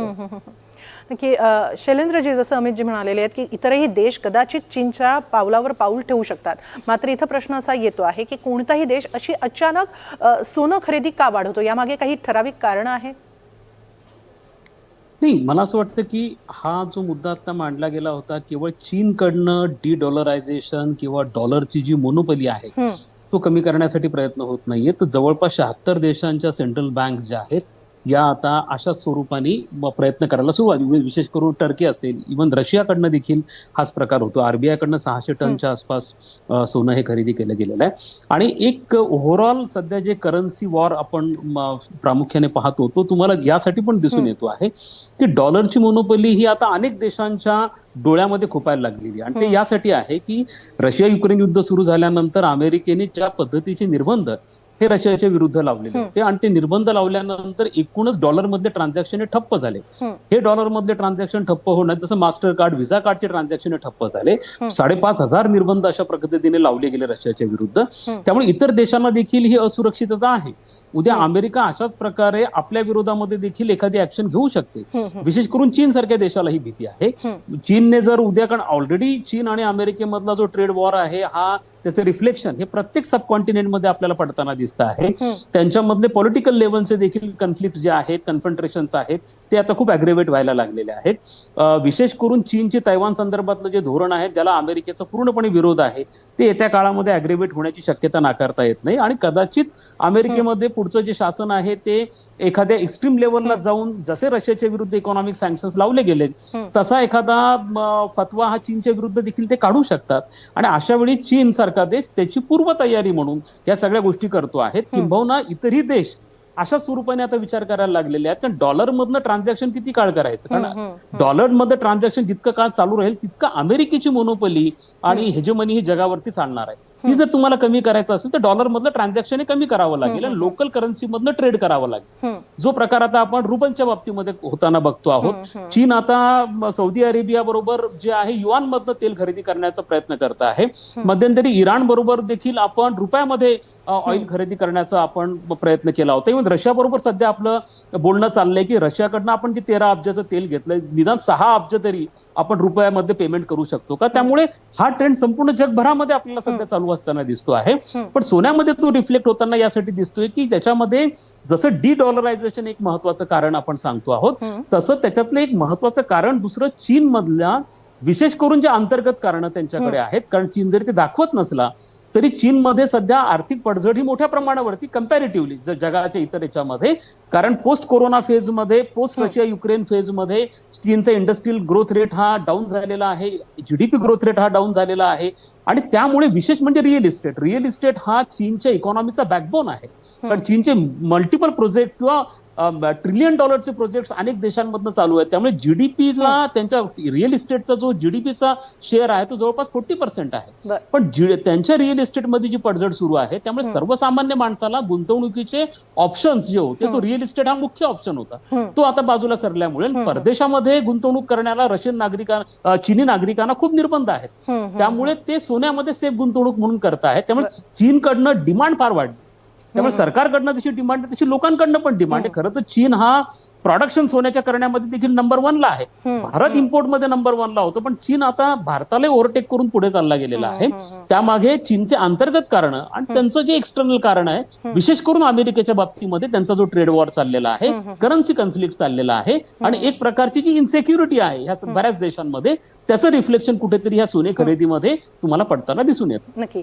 शकतो की अ, शैलेंद्रजी जसं अमितजी म्हणालेले आहेत की इतरही देश कदाचित चीनच्या पावलावर पाऊल ठेवू शकतात. मात्र इथं प्रश्न असा येतो आहे की कोणताही देश अशी अचानक सोनं खरेदी का वाढवतो? यामागे काही ठराविक कारणं आहेत? नाही मला असं वाटतं की हा जो मुद्दा आता मांडला गेला होता केवळ चीनकडनं डी डॉलरायझेशन किंवा डॉलरची जी मोनोपली आहे. तो कमी करण्यासाठी प्रयत्न होत नाहीये. तर जवळपास शहात्तर देशांच्या सेंट्रल बँक ज्या आहेत या आता अशा स्वरूपाने प्रयत्न करायला सुरुवात. विशेष करून टर्की असेल इवन रशियाकडनं देखील हाच प्रकार होतो. आरबीआय कडनं सहाशे टनच्या आसपास सोनं हे खरेदी केलं गेलेलं आहे. आणि एक ओव्हरऑल सध्या जे करन्सी वॉर आपण प्रामुख्याने पाहतो तो तुम्हाला यासाठी पण दिसून येतो आहे की डॉलरची मोनोपली ही आता अनेक देशांच्या डोळ्यामध्ये खुपायला लागलेली आहे. आणि ते यासाठी आहे की रशिया युक्रेन युद्ध सुरू झाल्यानंतर अमेरिकेने ज्या पद्धतीचे निर्बंध हे रशियाच्या विरुद्ध लावलेले. होते आणि ते निर्बंध लावल्यानंतर एकूणच डॉलर मधले ट्रान्झॅक्शन हे ठप्प झाले. हे. डॉलर मधले ट्रान्झॅक्शन ठप्प होण्यात जसं मास्टर कार्ड व्हिसा कार्डचे ट्रान्झॅक्शन ठप्प झाले. साडेपाच हजार निर्बंध अशा पद्धतीने लावले गेले रशियाच्या विरुद्ध. त्यामुळे इतर देशांना देखील ही असुरक्षितता आहे. उद्या अमेरिका अशाच प्रकारे आपल्या विरोधामध्ये देखील एखादी ऍक्शन घेऊ शकते. विशेष करून चीन सारख्या देशाला ही भीती आहे. चीनने जर उद्या कारण ऑलरेडी चीन आणि अमेरिकेमधला जो ट्रेड वॉर आहे हा त्याचं रिफ्लेक्शन हे प्रत्येक सब कॉन्टिनेंटमध्ये आपल्याला पडताना दिसत आहे. त्यांच्यामधले पॉलिटिकल लेवलचे देखील कन्फ्लिक्ट जे आहेत कन्फंट्रेशन्स आहेत ते आता खूप अग्रेवेट व्हायला लागलेले आहेत. विशेष करून चीनचे तैवान संदर्भातलं जे धोरण आहे त्याला अमेरिकेचा पूर्णपणे विरोध आहे ते येत्या काळामध्ये अग्रेवेट होण्याची शक्यता नाकारता येत नाही. आणि कदाचित अमेरिकेमध्ये पुढचं जे शासन आहे ते एखाद्या एक्स्ट्रीम लेवलला जाऊन जसे रशियाच्या विरुद्ध इकॉनॉमिक सँक्शन्स लावले गेले तसा एखादा फतवा हा चीनच्या विरुद्ध देखील ते काढू शकतात. आणि अशा वेळी चीन सारखा देश त्याची पूर्वतयारी म्हणून या सगळ्या गोष्टी करतो. आहेत किंबहुना इतरही देश अशा स्वरूपाने आता विचार करायला लागलेले आहेत. कारण डॉलर मधनं ट्रान्झॅक्शन किती काळ करायचं कारण डॉलरमध्ये ट्रान्झॅक्शन जितकं काळ चालू राहील तितकं अमेरिकेची मोनोपली आणि हेजेमनी ही जगावरती चालणार आहे. ती जर तुम्हाला कमी करायचं असेल तर डॉलर मधलं ट्रान्झॅक्शन हे कमी करावं लागेल आणि लोकल करन्सी मधनं ट्रेड करावं लागेल. जो प्रकार आता आपण रुबलच्या बाबतीमध्ये होताना बघतो आहोत चीन आता सौदी अरेबिया बरोबर जे आहे युआन मधनं तेल खरेदी करण्याचा प्रयत्न करत आहे. मध्यंतरी इराण बरोबर देखील आपण रुपयामध्ये ऑइल खरेदी करण्याचा आपण प्रयत्न केला होता. इव्हन रशिया बरोबर सध्या आपलं बोलणं चाललंय की रशियाकडनं आपण जे तेरा अब्जाचं तेल घेतलंय निदान सहा अब्ज तरी आपण रुपयामध्ये पेमेंट करू शकतो का? त्यामुळे हा ट्रेंड संपूर्ण जगभरामध्ये आपल्याला सध्या चालू असताना दिसतो आहे. पण सोन्यामध्ये तो रिफ्लेक्ट होताना यासाठी दिसतोय की त्याच्यामध्ये जसं डी डॉलरायझेशन एक महत्वाचं कारण आपण सांगतो आहोत तसं त्याच्यातलं एक महत्वाचं कारण दुसरं चीन मधल्या विशेष करून जे अंतर्गत कारण त्यांच्याकडे आहेत कारण चीन जरी ते दाखवत नसला तरी चीनमध्ये सध्या आर्थिक पडझड ही मोठ्या प्रमाणावरती कम्पॅरेटिव्हली जगाच्या इतर याच्यामध्ये. कारण पोस्ट कोरोना फेजमध्ये पोस्ट रशिया युक्रेन फेजमध्ये चीनचा इंडस्ट्रियल ग्रोथ रेट हा डाऊन झालेला आहे जीडीपी ग्रोथ रेट हा डाऊन झालेला आहे. आणि त्यामुळे विशेष म्हणजे रिअल इस्टेट रिअल इस्टेट हा चीनच्या इकॉनॉमीचा बॅकबोन आहे. कारण चीनचे मल्टिपल प्रोजेक्ट किंवा ट्रिलियन डॉलरचे प्रोजेक्ट अनेक देशांमधनं चालू आहेत. त्यामुळे जीडीपीला त्यांच्या रिअल इस्टेटचा जो जीडीपीचा शेअर आहे तो जवळपास फोर्टी पर्सेंट आहे. पण त्यांच्या रिअल इस्टेटमध्ये जी पडझड सुरू आहे त्यामुळे सर्वसामान्य माणसाला गुंतवणुकीचे ऑप्शन्स जे होते तो रिअल इस्टेट हा मुख्य ऑप्शन होता. तो आता बाजूला सरल्यामुळे परदेशामध्ये गुंतवणूक करण्याला रशियन नागरिकांना चीनी नागरिकांना खूप निर्बंध आहेत. त्यामुळे ते सोन्यामध्ये सेफ गुंतवणूक म्हणून करतायत त्यामुळे चीनकडनं डिमांड फार वाढली. त्यामुळे सरकारकडनं जशी डिमांड आहे तशी लोकांकडनं पण डिमांड आहे. खरं तर चीन हा प्रोडक्शन सोन्याच्या करण्यामध्ये देखील नंबर वनला आहे. भारत इम्पोर्टमध्ये नंबर वनला होतो पण चीन आता भारताला ओव्हरटेक करून पुढे चालला गेलेला आहे. त्यामागे चीनचे अंतर्गत कारण आणि त्यांचं जे एक्सटर्नल कारण आहे विशेष करून अमेरिकेच्या बाबतीमध्ये त्यांचा जो ट्रेड वॉर चाललेला आहे करन्सी कन्फ्लिक्ट चाललेला आहे आणि एक प्रकारची जी इन्सेक्युरिटी आहे ह्या बऱ्याच देशांमध्ये त्याचं रिफ्लेक्शन कुठेतरी ह्या सोने खरेदीमध्ये तुम्हाला पडताना दिसून येतं. नक्की.